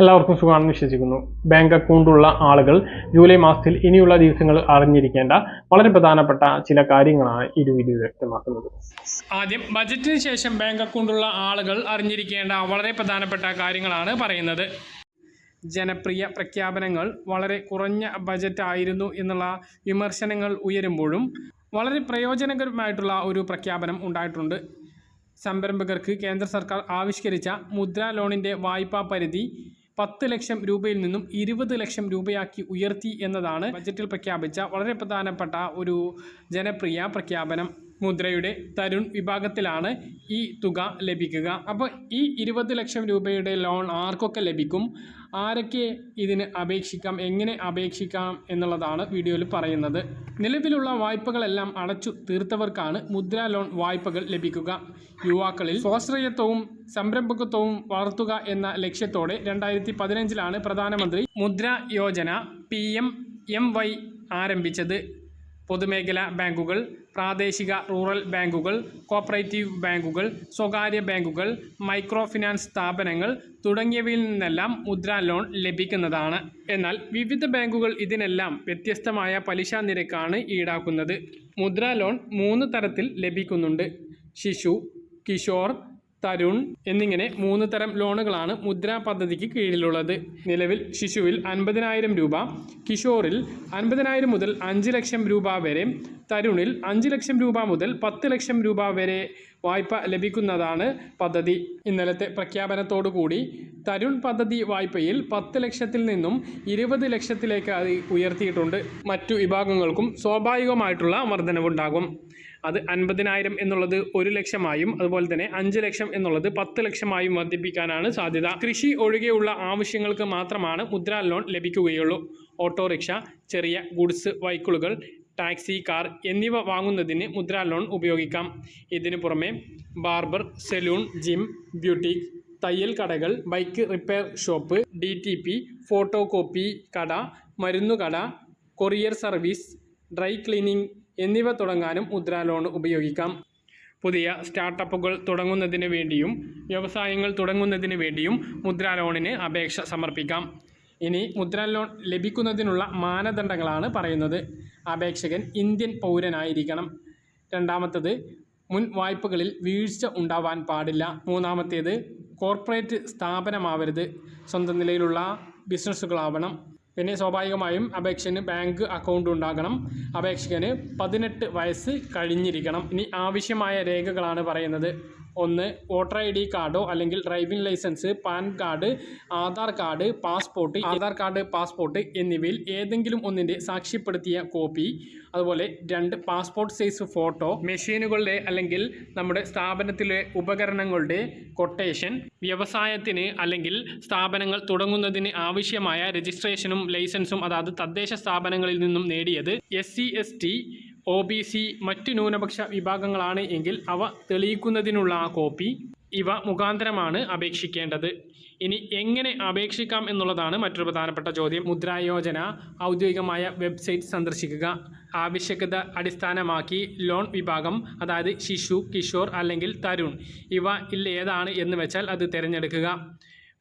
എല്ലാവർക്കും സുഖമാണെന്ന് വിശ്വസിക്കുന്നു. ബാങ്ക് അക്കൗണ്ടുള്ള ആളുകൾ ജൂലൈ മാസത്തിൽ ഇനിയുള്ള ദിവസങ്ങൾ അറിഞ്ഞിരിക്കേണ്ട വളരെ പ്രധാനപ്പെട്ട ചില കാര്യങ്ങളാണ് ഈ വ്യക്തമാക്കുന്നത്. ആദ്യം ബജറ്റിന് ശേഷം ബാങ്ക് അക്കൗണ്ടുള്ള ആളുകൾ അറിഞ്ഞിരിക്കേണ്ട വളരെ പ്രധാനപ്പെട്ട കാര്യങ്ങളാണ് പറയുന്നത്. ജനപ്രിയ പ്രഖ്യാപനങ്ങൾ വളരെ കുറഞ്ഞ ബജറ്റ് ആയിരുന്നു എന്നുള്ള വിമർശനങ്ങൾ ഉയരുമ്പോഴും വളരെ പ്രയോജനകരമായിട്ടുള്ള ഒരു പ്രഖ്യാപനം ഉണ്ടായിട്ടുണ്ട്. സംരംഭകർക്ക് കേന്ദ്ര സർക്കാർ ആവിഷ്കരിച്ച മുദ്രാ ലോണിന്റെ വായ്പാ പരിധി പത്ത് ലക്ഷം രൂപയിൽ നിന്നും ഇരുപത് ലക്ഷം രൂപയാക്കി ഉയർത്തി എന്നതാണ് ബജറ്റിൽ പ്രഖ്യാപിച്ച വളരെ പ്രധാനപ്പെട്ട ഒരു ജനപ്രിയ പ്രഖ്യാപനം. മുദ്രയുടെ തരുൺ വിഭാഗത്തിലാണ് ഈ തുക ലഭിക്കുക. അപ്പോൾ ഈ ഇരുപത് ലക്ഷം രൂപയുടെ ലോൺ ആർക്കൊക്കെ ലഭിക്കും? ആരൊക്കെ ഇതിന് അപേക്ഷിക്കാം എങ്ങനെ അപേക്ഷിക്കാം എന്നുള്ളതാണ് വീഡിയോയിൽ പറയുന്നത്. നിലവിലുള്ള വായ്പകളെല്ലാം അടച്ചു തീർത്തവർക്കാണ് മുദ്ര ലോൺ വായ്പകൾ ലഭിക്കുക. യുവാക്കളിൽ സ്വാശ്രയത്വവും സംരംഭകത്വവും വളർത്തുക എന്ന ലക്ഷ്യത്തോടെ രണ്ടായിരത്തി പതിനഞ്ചിലാണ് പ്രധാനമന്ത്രി Mudra Yojana P M M Y ആരംഭിച്ചത്. പൊതുമേഖലാ ബാങ്കുകൾ പ്രാദേശിക റൂറൽ ബാങ്കുകൾ കോപ്പറേറ്റീവ് ബാങ്കുകൾ സ്വകാര്യ ബാങ്കുകൾ മൈക്രോ ഫിനാൻസ് സ്ഥാപനങ്ങൾ തുടങ്ങിയവയിൽ നിന്നെല്ലാം മുദ്രാ ലോൺ ലഭിക്കുന്നതാണ്. എന്നാൽ വിവിധ ബാങ്കുകൾ ഇതിനെല്ലാം വ്യത്യസ്തമായ പലിശ നിരക്കാണ് ഈടാക്കുന്നത്. മുദ്രാ ലോൺ മൂന്ന് തരത്തിൽ ലഭിക്കുന്നുണ്ട്. ശിശു കിഷോർ തരുൺ എന്നിങ്ങനെ മൂന്ന് തരം ലോണുകളാണ് മുദ്ര പദ്ധതിക്ക് കീഴിലുള്ളത്. നിലവിൽ ശിശുവിൽ അൻപതിനായിരം രൂപ കിഷോറിൽ അൻപതിനായിരം മുതൽ അഞ്ച് ലക്ഷം രൂപ വരെ തരുണിൽ അഞ്ച് ലക്ഷം രൂപ മുതൽ പത്ത് ലക്ഷം രൂപ വരെ വായ്പ ലഭിക്കുന്നതാണ് പദ്ധതി. ഇന്നലത്തെ പ്രഖ്യാപനത്തോടുകൂടി തരുൺ പദ്ധതി വായ്പയിൽ പത്ത് ലക്ഷത്തിൽ നിന്നും ഇരുപത് ലക്ഷത്തിലേക്ക് അത് ഉയർത്തിയിട്ടുണ്ട്. മറ്റു വിഭാഗങ്ങൾക്കും സ്വാഭാവികമായിട്ടുള്ള വർധനവുണ്ടാകും. അത് അൻപതിനായിരം എന്നുള്ളത് ഒരു ലക്ഷമായും അതുപോലെ തന്നെ അഞ്ച് ലക്ഷം എന്നുള്ളത് പത്ത് ലക്ഷമായും വർദ്ധിപ്പിക്കാനാണ് സാധ്യത. കൃഷി ഒഴികെയുള്ള ആവശ്യങ്ങൾക്ക് മാത്രമാണ് മുദ്രാ ലോൺ ലഭിക്കുകയുള്ളൂ. ഓട്ടോറിക്ഷ ചെറിയ ഗുഡ്സ് വൈക്കിളുകൾ ടാക്സി കാർ എന്നിവ വാങ്ങുന്നതിന് മുദ്രാ ലോൺ ഉപയോഗിക്കാം. ഇതിനു പുറമെ ബാർബർ സെലൂൺ ജിം ബ്യൂട്ടിക് തയ്യൽ കടകൾ bike repair shop D T P photo copy കട മരുന്നുകട കൊറിയർ സർവീസ് ഡ്രൈ ക്ലീനിംഗ് എന്നിവ തുടങ്ങാനും മുദ്രാ ലോൺ ഉപയോഗിക്കാം. പുതിയ സ്റ്റാർട്ടപ്പുകൾ തുടങ്ങുന്നതിന് വേണ്ടിയും വ്യവസായങ്ങൾ തുടങ്ങുന്നതിന് വേണ്ടിയും മുദ്രാ ലോണിന് അപേക്ഷ സമർപ്പിക്കാം. ഇനി മുദ്ര ലോൺ ലഭിക്കുന്നതിനുള്ള മാനദണ്ഡങ്ങളാണ് പറയുന്നത്. അപേക്ഷകൻ ഇന്ത്യൻ പൗരനായിരിക്കണം. രണ്ടാമത്തത് മുൻ വായ്പകളിൽ വീഴ്ച ഉണ്ടാവാൻ പാടില്ല. മൂന്നാമത്തേത് കോർപ്പറേറ്റ് സ്ഥാപനമാവരുത്. സ്വന്തം നിലയിലുള്ള ബിസിനസ്സുകളാവണം. പിന്നെ സ്വാഭാവികമായും അപേക്ഷന് ബാങ്ക് അക്കൗണ്ട് ഉണ്ടാകണം. അപേക്ഷകന് പതിനെട്ട് വയസ്സ് കഴിഞ്ഞിരിക്കണം. ഇനി ആവശ്യമായ രേഖകളാണ് പറയുന്നത്. ഒന്ന് വോട്ടർ ഐ ഡി കാർഡോ അല്ലെങ്കിൽ driving licence PAN card Aadhaar card passport Aadhaar card passport എന്നിവയിൽ ഏതെങ്കിലും ഒന്നിന്റെ സാക്ഷ്യപ്പെടുത്തിയ കോപ്പി അതുപോലെ രണ്ട് പാസ്പോർട്ട് സൈസ് ഫോട്ടോ മെഷീനുകളുടെ അല്ലെങ്കിൽ നമ്മുടെ സ്ഥാപനത്തിലെ ഉപകരണങ്ങളുടെ കൊട്ടേഷൻ വ്യവസായത്തിന് അല്ലെങ്കിൽ സ്ഥാപനങ്ങൾ തുടങ്ങുന്നതിന് ആവശ്യമായ രജിസ്ട്രേഷനും ലൈസൻസും അതായത് തദ്ദേശ സ്ഥാപനങ്ങളിൽ നിന്നും നേടിയത് S C O B C മറ്റ് ന്യൂനപക്ഷ വിഭാഗങ്ങളാണ് എങ്കിൽ അവ തെളിയിക്കുന്നതിനുള്ള കോപ്പി ഇവ മുഖാന്തരമാണ് അപേക്ഷിക്കേണ്ടത്. ഇനി എങ്ങനെ അപേക്ഷിക്കാം എന്നുള്ളതാണ് മറ്റൊരു പ്രധാനപ്പെട്ട ചോദ്യം. മുദ്രായോജന ഔദ്യോഗികമായ വെബ്സൈറ്റ് സന്ദർശിക്കുക ആവശ്യകത അടിസ്ഥാനമാക്കി ലോൺ വിഭാഗം അതായത് ശിശു കിഷോർ അല്ലെങ്കിൽ തരുൺ ഇവ ഇല്ല ഏതാണ് എന്ന് വെച്ചാൽ അത് തിരഞ്ഞെടുക്കുക.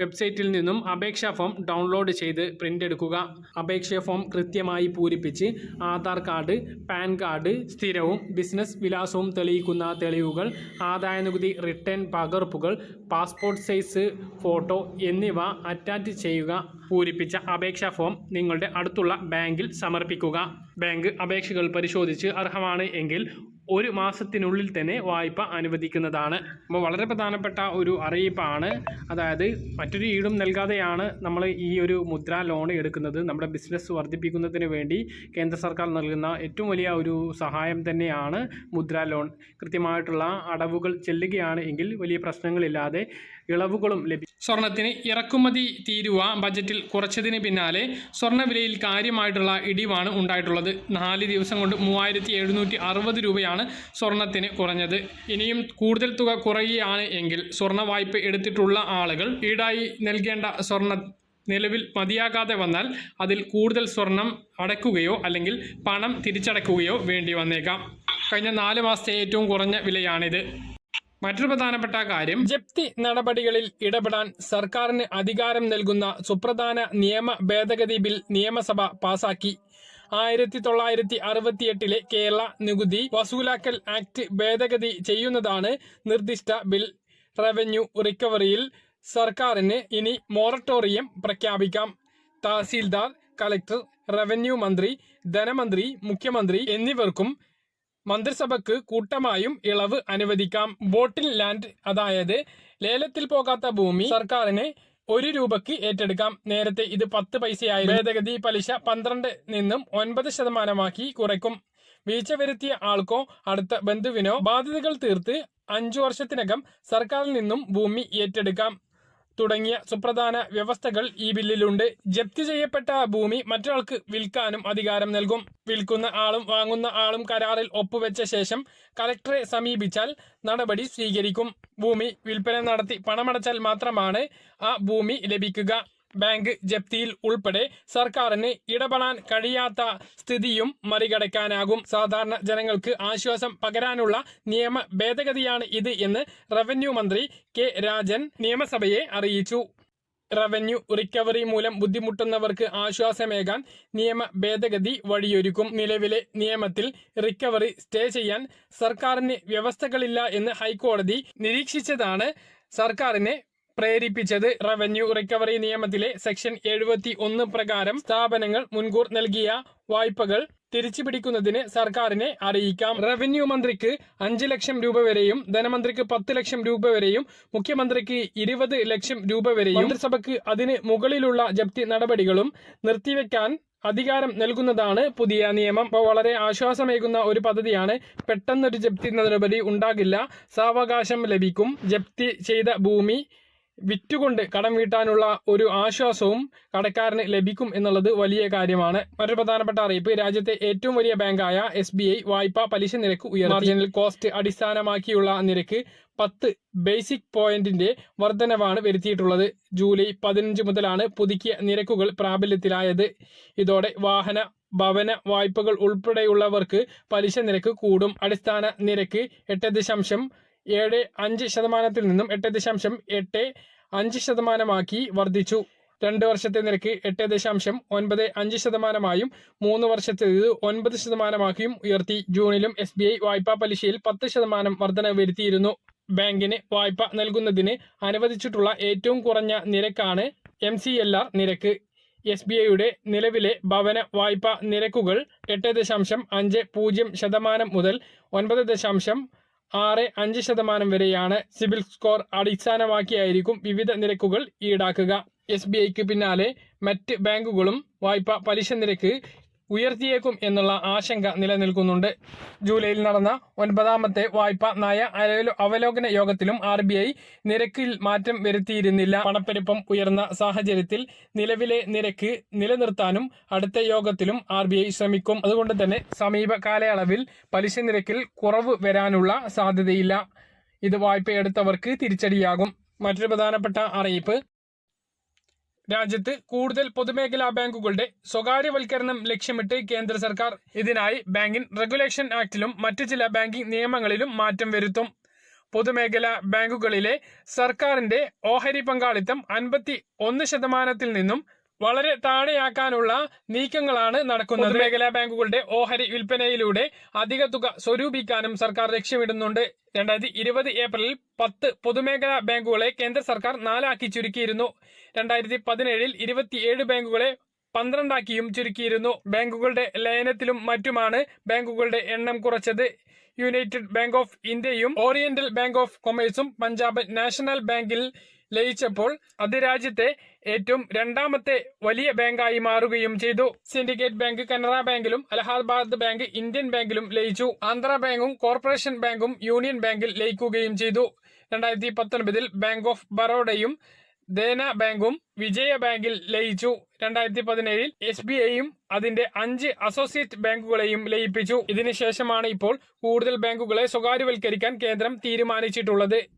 വെബ്സൈറ്റിൽ നിന്നും അപേക്ഷാ ഫോം ഡൗൺലോഡ് ചെയ്ത് പ്രിന്റ് എടുക്കുക അപേക്ഷാ ഫോം കൃത്യമായി പൂരിപ്പിച്ച് ആധാർ കാർഡ് പാൻ കാർഡ് സ്ഥിരവും ബിസിനസ് വിലാസവും തെളിയിക്കുന്ന തെളിവുകൾ ആദായനികുതി റിട്ടേൺ പകർപ്പുകൾ പാസ്പോർട്ട് സൈസ് ഫോട്ടോ എന്നിവ അറ്റാച്ച് ചെയ്യുക. പൂരിപ്പിച്ച അപേക്ഷാ ഫോം നിങ്ങളുടെ അടുത്തുള്ള ബാങ്കിൽ സമർപ്പിക്കുക. ബാങ്ക് അപേക്ഷകൾ പരിശോധിച്ച് അർഹമാണ് എങ്കിൽ ഒരു മാസത്തിനുള്ളിൽ തന്നെ വായ്പ അനുവദിക്കുന്നതാണ്. അപ്പോൾ വളരെ പ്രധാനപ്പെട്ട ഒരു അറിയിപ്പാണ്. അതായത് മറ്റൊരു ഈടും നൽകാതെയാണ് നമ്മൾ ഈ ഒരു മുദ്ര ലോൺ എടുക്കുന്നത്. നമ്മുടെ ബിസിനസ് വർദ്ധിപ്പിക്കുന്നതിന് വേണ്ടി കേന്ദ്ര സർക്കാർ നൽകുന്ന ഏറ്റവും വലിയ ഒരു സഹായം തന്നെയാണ് മുദ്ര ലോൺ. കൃത്യമായിട്ടുള്ള അടവുകൾ ചെല്ലുകയാണ് എങ്കിൽ വലിയ പ്രശ്നങ്ങളില്ലാതെ ഇളവുകളും ലഭിക്കും സ്വർണത്തിന് ഇറക്കുമതി തീരുവ ബജറ്റിൽ കുറച്ചതിന് പിന്നാലെ സ്വർണവിലയിൽ കാര്യമായിട്ടുള്ള ഇടിവാണ് ഉണ്ടായിട്ടുള്ളത്. നാല് ദിവസം കൊണ്ട് മൂവായിരത്തി എഴുന്നൂറ്റി അറുപത് രൂപയാണ് സ്വർണത്തിന് കുറഞ്ഞത്. ഇനിയും കൂടുതൽ തുക കുറയുകയാണ് എങ്കിൽ സ്വർണ വായ്പ എടുത്തിട്ടുള്ള ആളുകൾ ഈടായി നൽകേണ്ട സ്വർണ നിലവിൽ മതിയാകാതെ വന്നാൽ അതിൽ കൂടുതൽ സ്വർണം അടയ്ക്കുകയോ അല്ലെങ്കിൽ പണം തിരിച്ചടക്കുകയോ വേണ്ടി വന്നേക്കാം. കഴിഞ്ഞ നാല് മാസത്തെ ഏറ്റവും കുറഞ്ഞ വിലയാണിത്. മറ്റൊരു പ്രധാനപ്പെട്ട കാര്യം ജപ്തി നടപടികളിൽ ഇടപെടാൻ സർക്കാരിന് അധികാരം നൽകുന്ന സുപ്രധാന നിയമ ഭേദഗതി ബിൽ നിയമസഭ പാസാക്കി. ആയിരത്തി തൊള്ളായിരത്തി അറുപത്തിയെട്ടിലെ കേരള നികുതി വസൂലാക്കൽ ആക്ട് ഭേദഗതി ചെയ്യുന്നതാണ് നിർദ്ദിഷ്ട ബിൽ. റവന്യൂ റിക്കവറിയിൽ സർക്കാരിന് ഇനി മൊറട്ടോറിയം പ്രഖ്യാപിക്കാം. തഹസീൽദാർ കളക്ടർ റവന്യൂ മന്ത്രി ധനമന്ത്രി മുഖ്യമന്ത്രി എന്നിവർക്കും മന്ത്രിസഭയ്ക്ക് കൂട്ടമായും ഇളവ് അനുവദിക്കാം. ബോട്ടിൽ ലാൻഡ് അതായത് ലേലത്തിൽ പോകാത്ത ഭൂമി സർക്കാരിന് ഒരു രൂപയ്ക്ക് ഏറ്റെടുക്കാം. നേരത്തെ ഇത് പത്ത് പൈസയായി ഭേദഗതി പലിശ പന്ത്രണ്ട് നിന്നും ഒൻപത് ശതമാനമാക്കി കുറയ്ക്കും. വീഴ്ച വരുത്തിയ ആൾക്കോ അടുത്ത ബന്ധുവിനോ ബാധ്യതകൾ തീർത്ത് അഞ്ചു വർഷത്തിനകം സർക്കാരിൽ നിന്നും ഭൂമി ഏറ്റെടുക്കാം. തുടങ്ങിയ സുപ്രധാന വ്യവസ്ഥകൾ ഈ ബില്ലിലുണ്ട്. ജപ്തി ചെയ്യപ്പെട്ട ഭൂമി മറ്റൊരാൾക്ക് വിൽക്കാനും അധികാരം നൽകും. വിൽക്കുന്ന ആളും വാങ്ങുന്ന ആളും കരാറിൽ ഒപ്പുവെച്ച ശേഷം കലക്ടറെ സമീപിച്ചാൽ നടപടി സ്വീകരിക്കും. ഭൂമി വിൽപ്പന നടത്തി പണമടച്ചാൽ മാത്രമാണ് ആ ഭൂമി ലഭിക്കുക. ബാങ്ക് ജപ്തിയിൽ ഉൾപ്പെടെ സർക്കാരിന് ഇടപെടാൻ കഴിയാത്ത സ്ഥിതിയും മറികടക്കാനാകും. സാധാരണ ജനങ്ങൾക്ക് ആശ്വാസം പകരാനുള്ള നിയമ ഭേദഗതിയാണ് ഇത് എന്ന് റവന്യൂ മന്ത്രി കെ രാജൻ നിയമസഭയെ അറിയിച്ചു. റവന്യൂ റിക്കവറി മൂലം ബുദ്ധിമുട്ടുന്നവർക്ക് ആശ്വാസമേകാൻ നിയമ ഭേദഗതി വഴിയൊരുക്കും. നിലവിലെ നിയമത്തിൽ റിക്കവറി സ്റ്റേ ചെയ്യാൻ സർക്കാരിന് വ്യവസ്ഥകളില്ല എന്ന് ഹൈക്കോടതി നിരീക്ഷിച്ചതാണ് സർക്കാരിനെ പ്രേരിപ്പിച്ചത് റവന്യൂ റിക്കവറി നിയമത്തിലെ സെക്ഷൻ എഴുപത്തി ഒന്ന് പ്രകാരം സ്ഥാപനങ്ങൾ മുൻകൂർ നൽകിയ വായ്പകൾ തിരിച്ചുപിടിക്കുന്നതിന് സർക്കാരിനെ അറിയിക്കാം. റവന്യൂ മന്ത്രിക്ക് അഞ്ച് ലക്ഷം രൂപ വരെയും ധനമന്ത്രിക്ക് പത്ത് ലക്ഷം രൂപ വരെയും മുഖ്യമന്ത്രിക്ക് ഇരുപത് ലക്ഷം രൂപ വരെയും മന്ത്രിസഭയ്ക്ക് അതിന് മുകളിലുള്ള ജപ്തി നടപടികളും നിർത്തിവെക്കാൻ അധികാരം നൽകുന്നതാണ് പുതിയ നിയമം. ഇപ്പോൾ വളരെ ആശ്വാസമേകുന്ന ഒരു പദ്ധതിയാണ്. പെട്ടെന്നൊരു ജപ്തി നടപടി ഉണ്ടാകില്ല. സാവകാശം ലഭിക്കും. ജപ്തി ചെയ്ത ഭൂമി വിറ്റുകൊണ്ട് കടം വീട്ടാനുള്ള ഒരു ആശ്വാസവും കടക്കാരന് ലഭിക്കും എന്നുള്ളത് വലിയ കാര്യമാണ്. മറ്റൊരു പ്രധാനപ്പെട്ട അറിയിപ്പ് രാജ്യത്തെ ഏറ്റവും വലിയ ബാങ്കായ എസ് ബി ഐ വായ്പാ പലിശ നിരക്ക് ഉയർത്തി. കോസ്റ്റ് അടിസ്ഥാനമാക്കിയുള്ള നിരക്ക് പത്ത് ബേസിക് പോയിന്റിന്റെ വർധനവാണ് വരുത്തിയിട്ടുള്ളത്. ജൂലൈ പതിനഞ്ച് മുതലാണ് പുതുക്കിയ നിരക്കുകൾ പ്രാബല്യത്തിലായത്. ഇതോടെ വാഹന ഭവന വായ്പകൾ ഉൾപ്പെടെയുള്ളവർക്ക് പലിശ നിരക്ക് കൂടും. അടിസ്ഥാന നിരക്ക് എട്ട് ദശാംശം ഏഴ് അഞ്ച് ശതമാനത്തിൽ നിന്നും എട്ട് ദശാംശം എട്ട് അഞ്ച് ശതമാനമാക്കി വർദ്ധിച്ചു. രണ്ട് വർഷത്തെ നിരക്ക് എട്ട് ദശാംശം ഒൻപത് അഞ്ച് ശതമാനമായും മൂന്ന് വർഷത്തേത് ഒൻപത് ശതമാനമാക്കിയും ഉയർത്തി. ജൂണിലും എസ് ബി ഐ വായ്പാ പലിശയിൽ പത്ത് ശതമാനം വർധന വരുത്തിയിരുന്നു. ബാങ്കിന് വായ്പ നൽകുന്നതിന് അനുവദിച്ചിട്ടുള്ള ഏറ്റവും കുറഞ്ഞ നിരക്കാണ് എം സി എൽ ആർ നിരക്ക്. എസ് ബി ഐയുടെ നിലവിലെ ഭവന വായ്പ നിരക്കുകൾ എട്ട് ദശാംശം അഞ്ച് പൂജ്യം ശതമാനം മുതൽ ഒൻപത് ദശാംശം ആറ് അഞ്ച് ശതമാനം വരെയാണ് സിബിൽ സ്കോർ അടിസ്ഥാനമാക്കിയായിരിക്കും വിവിധ നിരക്കുകൾ ഈടാക്കുക. എസ് ബി ഐക്ക് പിന്നാലെ മറ്റ് ബാങ്കുകളും വായ്പ പലിശ നിരക്ക് ഉയർത്തിയേക്കും എന്നുള്ള ആശങ്ക നിലനിൽക്കുന്നുണ്ട്. ജൂലൈയിൽ നടന്ന ഒൻപതാമത്തെ വായ്പ നയ അവലോകന യോഗത്തിലും ആർ ബി ഐ നിരക്കിൽ മാറ്റം വരുത്തിയിരുന്നില്ല. പണപ്പെരുപ്പം ഉയർന്ന സാഹചര്യത്തിൽ നിലവിലെ നിരക്ക് നിലനിർത്താനും അടുത്ത യോഗത്തിലും ആർ ബി ഐ ശ്രമിക്കും. അതുകൊണ്ട് തന്നെ സമീപ കാലയളവിൽ പലിശ നിരക്കിൽ കുറവ് വരാനുള്ള സാധ്യതയില്ല. ഇത് വായ്പയെടുത്തവർക്ക് തിരിച്ചടിയാകും. മറ്റൊരു പ്രധാനപ്പെട്ട അറിയിപ്പ് രാജ്യത്ത് കൂടുതൽ പൊതുമേഖലാ ബാങ്കുകളുടെ സ്വകാര്യവൽക്കരണം ലക്ഷ്യമിട്ട് കേന്ദ്ര സർക്കാർ ഇതിനായി ബാങ്കിംഗ് റെഗുലേഷൻ ആക്ടിലും മറ്റ് ചില ബാങ്കിംഗ് നിയമങ്ങളിലും മാറ്റം വരുത്തും. പൊതുമേഖലാ ബാങ്കുകളിലെ സർക്കാരിന്റെ ഓഹരി പങ്കാളിത്തം അൻപത്തി ഒന്ന് ശതമാനത്തിൽ നിന്നും വളരെ താഴെയാക്കാനുള്ള നീക്കങ്ങളാണ് നടക്കുന്നത്. പൊതുമേഖലാ ബാങ്കുകളുടെ ഓഹരി വിൽപ്പനയിലൂടെ അധിക തുക സ്വരൂപിക്കാനും സർക്കാർ ലക്ഷ്യമിടുന്നുണ്ട്. രണ്ടായിരത്തി ഇരുപത് ഏപ്രിലിൽ പത്ത് പൊതുമേഖലാ ബാങ്കുകളെ കേന്ദ്ര സർക്കാർ നാലാക്കി ചുരുക്കിയിരുന്നു. രണ്ടായിരത്തി പതിനേഴിൽ ഇരുപത്തിയേഴ് ബാങ്കുകളെ പന്ത്രണ്ടാക്കിയും ചുരുക്കിയിരുന്നു. ബാങ്കുകളുടെ ലയനത്തിലും മറ്റുമാണ് ബാങ്കുകളുടെ എണ്ണം കുറച്ചത്. യുണൈറ്റഡ് ബാങ്ക് ഓഫ് ഇന്ത്യയും ഓറിയന്റൽ ബാങ്ക് ഓഫ് കൊമേഴ്സും പഞ്ചാബ് നാഷണൽ ബാങ്കിൽ ലയിച്ചപ്പോൾ അത് രാജ്യത്തെ ഏറ്റവും രണ്ടാമത്തെ വലിയ ബാങ്കായി മാറുകയും ചെയ്തു. സിൻഡിക്കേറ്റ് ബാങ്ക് കനറ ബാങ്കിലും അലഹാബാദ് ബാങ്ക് ഇന്ത്യൻ ബാങ്കിലും ലയിച്ചു. ആന്ധ്ര ബാങ്കും കോർപ്പറേഷൻ ബാങ്കും യൂണിയൻ ബാങ്കിൽ ലയിക്കുകയും ചെയ്തു. രണ്ടായിരത്തി പത്തൊൻപതിൽ ബാങ്ക് ഓഫ് ബറോഡയും ദേന ബാങ്കും വിജയ ബാങ്കിൽ ലയിച്ചു. രണ്ടായിരത്തി പതിനേഴിൽ എസ് ബി ഐയും അതിന്റെ അഞ്ച് അസോസിയേറ്റ് ബാങ്കുകളെയും ലയിപ്പിച്ചു. ഇതിനുശേഷമാണ് ഇപ്പോൾ കൂടുതൽ ബാങ്കുകളെ സ്വകാര്യവൽക്കരിക്കാൻ കേന്ദ്രം തീരുമാനിച്ചിട്ടുള്ളത്.